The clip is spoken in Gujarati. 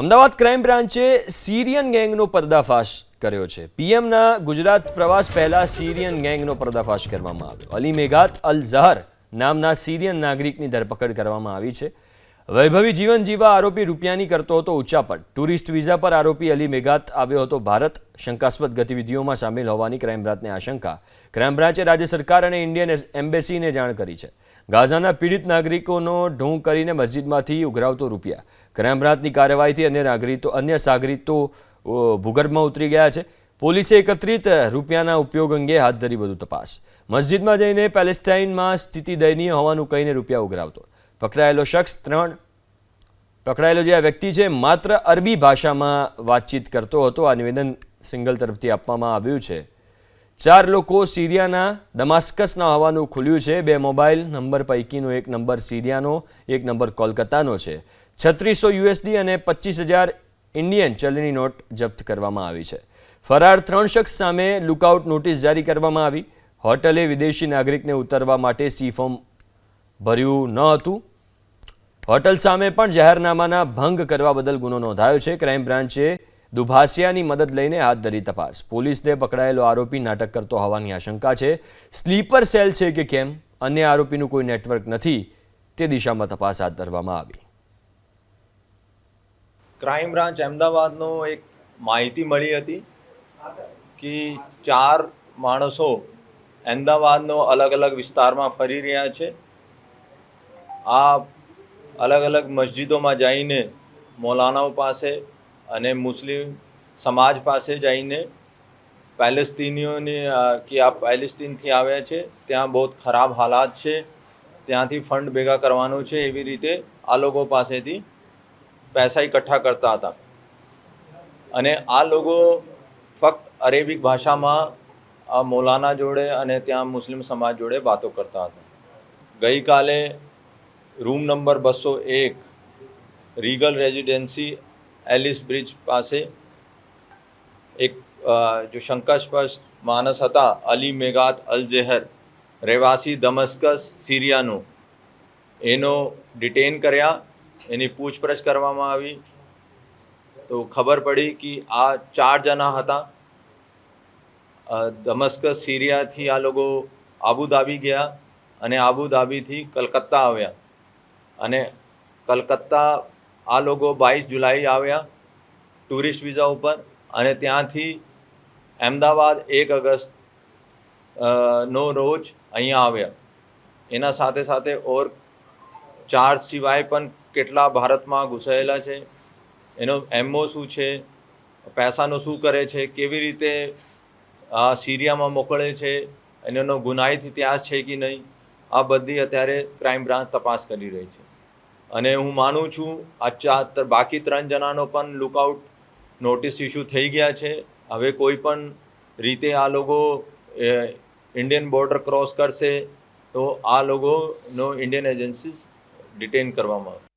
અમદાવાદ ક્રાઇમ બ્રાન્ચે સિરિયન ગેંગનો પર્દાફાશ કર્યો છે. પીએમના ગુજરાત પ્રવાસ પહેલા સિરિયન ગેંગનો પર્દાફાશ કરવામાં આવ્યો. અલી મેઘાત અલ ઝહર નામના સિરિયન નાગરિકની ધરપકડ કરવામાં આવી છે. વૈભવી જીવન જીવા આરોપી રૂપિયાની કરતો હતો ઉચ્ચાપટ ટુરિસ્ટ વિઝા પર આરોપી અલી મેઘાત આવ્યો હતો ભારત. શંકાસ્પદ ગતિવિધિઓમાં સામેલ હોવાની ક્રાઇમ આશંકા. ક્રાઇમ બ્રાન્ચે રાજ્ય સરકાર અને ઇન્ડિયન એમ્બેસીને જાણ કરી છે. ગાઝાના પીડિત નાગરિકોનો ઢોંગ કરીને મસ્જિદમાંથી ઉઘરાવતો રૂપિયા. ક્રાઇમ બ્રાન્ચની કાર્યવાહીથી અન્ય નાગરિકો અન્ય સાગરિતો ભૂગર્ભમાં ઉતરી ગયા છે. પોલીસે એકત્રિત રૂપિયાના ઉપયોગ અંગે હાથ ધરી વધુ તપાસ. મસ્જિદમાં જઈને પેલેસ્ટાઇનમાં સ્થિતિ દયનીય હોવાનું કહીને રૂપિયા ઉઘરાવતો. પકડાયેલો શખ્સ ત્રણ. પકડાયેલો જે આ વ્યક્તિ છે, માત્ર અરબી ભાષામાં વાતચીત કરતો હતો. આ નિવેદન સિંગલ તરફથી આપવામાં આવ્યું છે. ચાર લોકો સિરિયાના દમાસ્કસના હોવાનું ખુલ્યું છે. બે મોબાઈલ નંબર પૈકીનો એક નંબર સિરિયાનો, એક નંબર કોલકાતાનો છે. છત્રીસો યુએસડી અને પચીસ હજાર ઇન્ડિયન ચલણી નોટ જપ્ત કરવામાં આવી છે. ફરાર ત્રણ શખ્સ સામે લુકઆઉટ નોટિસ જારી કરવામાં આવી. હોટલે વિદેશી નાગરિકને ઉતરવા માટે સી ફોર્મ ભર્યું ન હતું. હોટલ સામે પણ જાહેરનામાના ભંગ કરવા બદલ ગુનો નોંધાયો છે. ક્રાઇમ બ્રાન્ચે દુભાસિયાની મદદ લઈને હાથ ધરી તપાસ. પોલીસને પકડાયેલો આરોપી નાટક કરતો હોવાની આશંકા છે. સ્લીપર સેલ છે કે કેમ? અન્ય આરોપીનું કોઈ નેટવર્ક નથી. તે દિશામાં તપાસ હાથ ધરવામાં આવી. ક્રાઇમ બ્રાન્ચ અમદાવાદનો એક માહિતી મળી હતી કે ચાર માણસો અમદાવાદનો અલગ અલગ વિસ્તારમાં ફરી રહ્યા છે. આ અલગ અલગ મસ્જિદોમાં જઈને મૌલાનાઓ પાસે અને મુસ્લિમ સમાજ પાસે જઈને પેલેસ્તીનીઓની કે આ પેલેસ્તીનથી આવ્યા છે, ત્યાં બહુ ખરાબ હાલાત છે, ત્યાંથી ફંડ ભેગા કરવાનું છે, એવી રીતે આ લોકો પાસેથી પૈસા એકઠા કરતા હતા. અને આ લોકો ફક્ત અરેબિક ભાષામાં આ મૌલાના જોડે અને ત્યાં મુસ્લિમ સમાજ જોડે વાતો કરતા હતા. ગઈકાલે રૂમ નંબર બસો એક, રીગલ રેઝિડેન્સી, એલિસ બ્રિજ પાસે એક જો શંકાસ્પદ માણસ હતા, અલી મેગાત અલ જેહર, રહેવાસી દમસ્કસ સિરિયાનો. એનો ડિટેન કર્યા, એની પૂછપરછ કરવામાં આવી. તો ખબર પડી કે આ ચાર જણા હતા. દમસ્કસ સિરિયાથી આ લોકો આબુધાબી ગયા અને આબુધાબીથી કલકત્તા આવ્યા. અને કલકત્તા આ લોકો બાવીસ જુલાઈ આવ્યા ટુરિસ્ટ વિઝા ઉપર અને ત્યાંથી અમદાવાદ એક ઓગસ્ટ નો રોજ અહીંયા આવ્યા. એના સાથે સાથે ઓર ચાર્જ સિવાય પણ કેટલા ભારતમાં ઘૂસાયેલા છે, એનો એમઓ શું છે, પૈસાનો શું કરે છે, કેવી રીતે સિરિયામાં મોકલે છે, એનો ગુનાહિત ઇતિહાસ છે કે નહીં આ બધી અત્યારે ક્રાઇમ બ્રાન્ચ તપાસ કરી રહી છે. અને હું માનું છું આ ચાર બાકી ત્રણ જણાનો પણ લુકઆઉટ નોટિસ ઇસ્યુ થઈ ગયા છે. હવે કોઈ પણ રીતે આ લોકો ઇન્ડિયન બોર્ડર ક્રોસ કરશે, તો આ લોકોનો ઇન્ડિયન એજન્સીસ ડિટેન કરવામાં આવશે.